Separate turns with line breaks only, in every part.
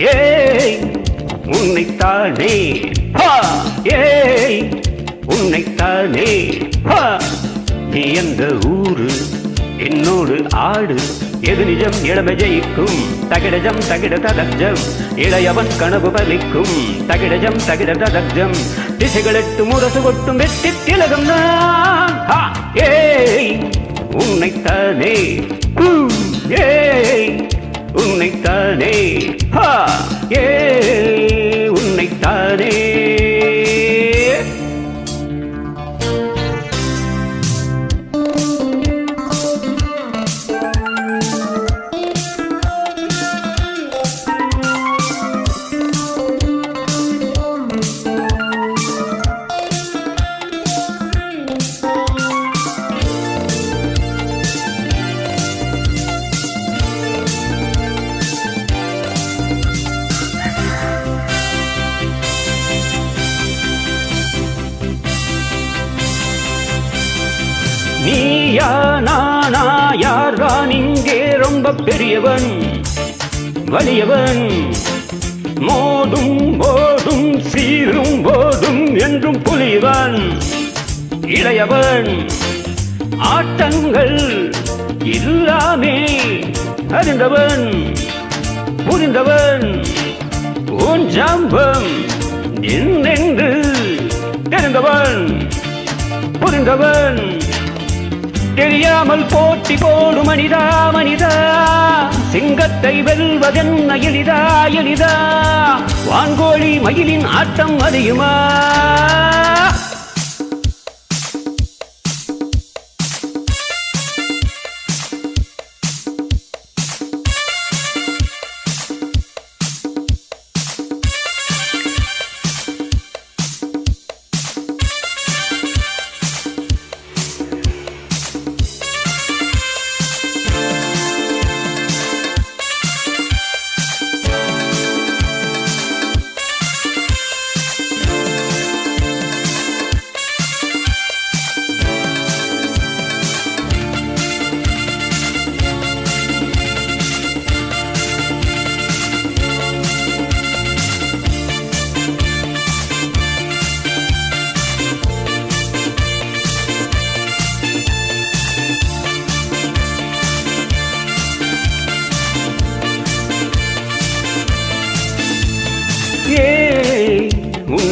ஏய் உன்னைத்தானே. ஹா ஏய் உன்னைத்தானே. ஹா நீ எந்த ஊரு? என்னோடு ஆடு. எது நிஜம்? இளமை ஜெயிக்கும். தகிடஜம் தகிட ததஜம் இளையவன் கனவு பலிக்கும். தகிடஜம் தகிட ததஜம் திசைகளெட்டு முரசு கொட்டும் வெட்டி திலகம் ஏய் உன்னைத்தானே. ஏ உன்னைத்தானே. ஹா ஏய் உன்னைத்தானே. நீயா நானா? யார்தான் இங்கே ரொம்ப பெரியவன் வலியவன். மோதும் போதும் சீரும் போதும் என்றும் புலிவன் இளையவன். ஆட்டங்கள் இல்லாமே அறிந்தவன் புரிந்தவன். உன் ஜாம்பம் என்னென்று தெரிந்தவன் புரிந்தவன். தெரியாமல் போட்டி போடும் மனிதா மனிதா சிங்கத்தை வெல்வதென்ன எளிதா எளிதா. வான்கோழி மயிலின் ஆட்டம் அறியுமா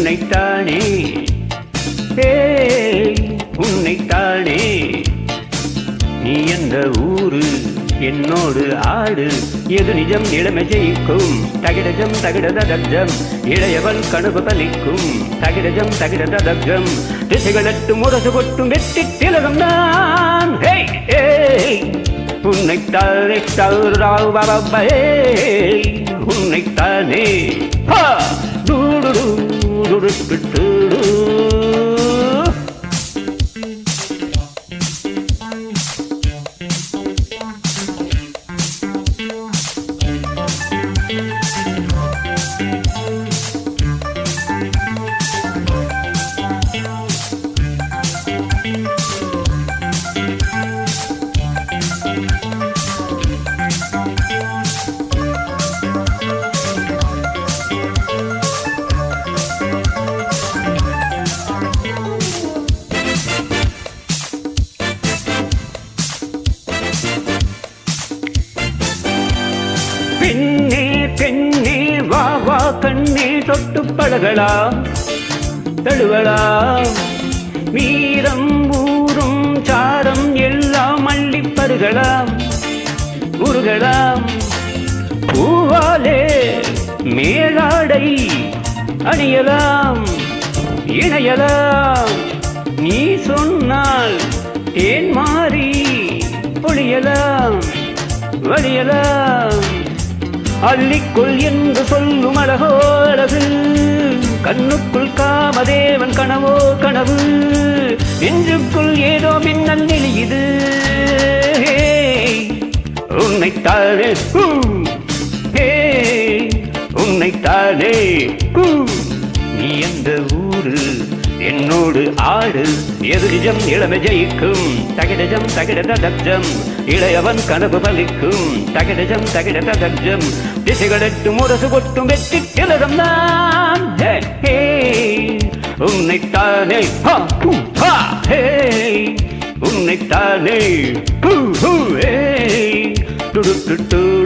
உன்னைத்தானே. ஏ உன்னைத்தானே. நீ எந்த ஊரு என்னோடு ஆடு எது நிஜம் இளமை ஜெயிக்கும். தகிடஜம் தகிடதம் இளையவன் கனவு பலிக்கும். தகிடஜம் தகிடதம் திசைகளட்டு முரசு கொட்டும் வெற்றி திலகம் தான் ஹேய் ஏய் உன்னைத்தானே தௌராவ் பாபா ஏய் உன்னைத்தானே. ஹா! with the good. தொட்டு பழகலாம் தழுவலாம். வீரம் ஊரும் சாரம் எல்லாம் அள்ளி பருகலாம் உருகலாம் பூவாலே மேலாடை அணியலாம் இணையலாம். நீ சொன்னால் தேன் மாறி பொழியலாம் வழியலாம். அள்ளிக்குள் என்று சொல்லும் அழகோ அழகு கண்ணுக்குள் காமதேவன் கனவோ கனவு. நெஞ்சுக்குள் ஏதோ மின்னல் நெளியுது. உன்னைத்தானே ஹூ, ஹே, உன்னைத்தானே நீ எந்த ஊரு? என்னோடு ஆடு எதிரிஜம் இளமை ஜெயிக்கும். தகிடஜம் தகிடத தப்ஜம் இளையவன் கனவு பலிக்கும். தகிடஜம் தகிடத தப்ஜம் திசைகளெட்டு முரசு கொட்டும் வெற்றி திலகம் நான். உன்னைத்தானே உன்னைத்தானே டு டு டு